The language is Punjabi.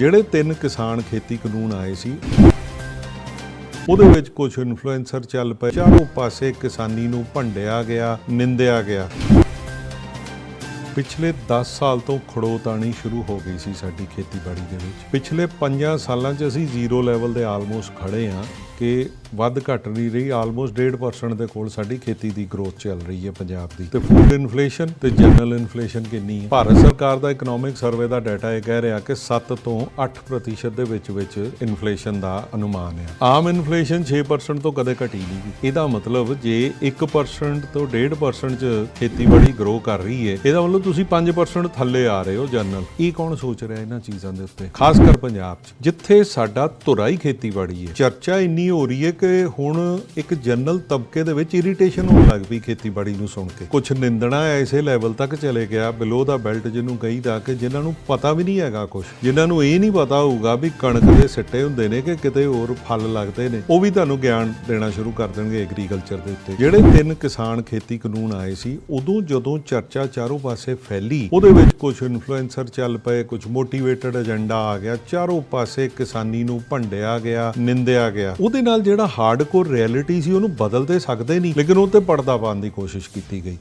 ਜਿਹੜੇ ਤਿੰਨ ਕਿਸਾਨ ਖੇਤੀ ਕਾਨੂੰਨ ਆਏ ਸੀ, ਉਹਦੇ ਵਿੱਚ ਕੁਝ ਇਨਫਲੂਐਂਸਰ ਚੱਲ ਪਏ। ਚਾਰੋਂ ਪਾਸੇ ਕਿਸਾਨੀ ਨੂੰ ਭੰਡਿਆ ਗਿਆ, ਨਿੰਦਿਆ ਗਿਆ। ਪਿਛਲੇ 10 ਸਾਲ ਤੋਂ ਖੜੋਤ ਖੜੋਤਾਣੀ ਸ਼ੁਰੂ ਹੋ ਗਈ ਸੀ ਸਾਡੀ ਖੇਤੀਬਾੜੀ ਦੇ ਵਿੱਚ। ਪਿਛਲੇ 5 ਸਾਲਾਂ 'ਚ ਅਸੀਂ ਜ਼ੀਰੋ ਲੈਵਲ ਦੇ ਆਲਮੋਸਟ ਖੜੇ ਆ। ਕਿ ਵੱਧ ਘਟ ਨਹੀਂ ਰਹੀ ਆਲਮੋਸਟ 1.5% ਦੇ ਕੋਲ ਸਾਡੀ ਖੇਤੀ ਦੀ ਗਰੋਥ ਚੱਲ ਰਹੀ ਹੈ ਪੰਜਾਬ ਦੀ। ਤੇ ਫੂਡ ਇਨਫਲੇਸ਼ਨ ਤੇ ਜਨਰਲ ਇਨਫਲੇਸ਼ਨ ਕਿੰਨੀ ਹੈ? ਭਾਰਤ ਸਰਕਾਰ ਦਾ ਇਕਨੋਮਿਕ ਸਰਵੇ ਦਾ ਡਾਟਾ ਇਹ ਕਹਿ ਰਿਹਾ ਕਿ 7 ਤੋਂ 8% ਦੇ ਵਿੱਚ ਵਿੱਚ ਇਨਫਲੇਸ਼ਨ ਦਾ ਅਨੁਮਾਨ ਹੈ। ਆਮ ਇਨਫਲੇਸ਼ਨ 6% ਤੋਂ ਕਦੇ ਘਟੀ ਨਹੀਂ। ਇਹਦਾ ਮਤਲਬ ਜੇ 1% ਤੋਂ 1.5% ਚ ਖੇਤੀਬਾੜੀ ਗਰੋ ਕਰ ਰਹੀ ਹੈ, ਇਹਦਾ ਮਤਲਬ ਤੁਸੀਂ 5% ਥੱਲੇ ਆ ਰਹੇ ਹੋ ਜਨਰਲ ਇਹ ਕੌਣ ਸੋਚ ਰਿਹਾ ਇਹਨਾਂ ਚੀਜ਼ਾਂ ਦੇ ਉੱਤੇ? ਖਾਸ ਕਰ ਪੰਜਾਬ 'ਚ। ਜਿੱਥੇ ਸਾਡਾ ਧੁਰਾਈ ਖੇਤੀਬਾੜੀ ਹੈ, ਚਰਚਾ ਇੰਨੀ ਹੋ ਰਹੀ ਹੈ ਕਿ ਹੁਣ ਇੱਕ ਜਨਰਲ ਤਬਕੇ ਦੇ ਵਿੱਚ ਇਰੀਟੇਸ਼ਨ ਹੋਣ ਲੱਗ ਪਈ ਖੇਤੀਬਾੜੀ ਨੂੰ ਸੁਣ ਕੇ। ਕੁਝ ਨਿੰਦਣਾ ਐਸੇ ਲੈਵਲ ਤੱਕ ਚਲੇ ਗਿਆ। ਬਿਲੋ ਦਾ ਬੈਲਟ ਜਿਹਨੂੰ ਕਹੀਦਾ ਕਿ ਜਿਨ੍ਹਾਂ ਨੂੰ ਪਤਾ ਵੀ ਨਹੀਂ ਹੈਗਾ ਕੁਝ ਜਿਨ੍ਹਾਂ ਨੂੰ ਇਹ ਨਹੀਂ ਪਤਾ ਹੋਊਗਾ ਵੀ ਕਣਕ ਦੇ ਸਿੱਟੇ ਹੁੰਦੇ ਨੇ ਕਿ ਕਿਤੇ ਹੋਰ ਫਲ ਲੱਗਦੇ ਨੇ, ਉਹ ਵੀ ਤੁਹਾਨੂੰ ਗਿਆਨ ਦੇਣਾ ਸ਼ੁਰੂ ਕਰ ਦੇਣਗੇ ਐਗਰੀਕਲਚਰ ਦੇ ਉੱਤੇ। ਜਿਹੜੇ ਤਿੰਨ ਕਿਸਾਨ ਖੇਤੀ ਕਾਨੂੰਨ ਆਏ ਸੀ, ਉਦੋਂ ਜਦੋਂ ਚਰਚਾ ਚਾਰੋਂ ਪਾਸੇ ਫੈਲੀ, ਉਹਦੇ ਵਿੱਚ ਕੁਝ ਇਨਫਲੂਐਂਸਰ ਚੱਲ ਪਏ ਕੁਝ ਮੋਟੀਵੇਟਡ ਏਜੰਡਾ ਆ ਗਿਆ। ਚਾਰੋਂ ਪਾਸੇ ਕਿਸਾਨੀ ਨੂੰ ਭੰਡਿਆ ਗਿਆ, ਨਿੰਦਿਆ ਗਿਆ। ਉਹਦੇ ਨਾਲ ਜਿਹੜਾ ਹਾਰਡਕੋਰ ਰਿਐਲਿਟੀ ਸੀ, ਉਹਨੂੰ ਬਦਲ ਤੇ ਸਕਦੇ ਨਹੀਂ। ਲੇਕਿਨ ਉਹ ਤੇ ਪਰਦਾ ਪਾਉਣ ਦੀ ਕੋਸ਼ਿਸ਼ ਕੀਤੀ ਗਈ।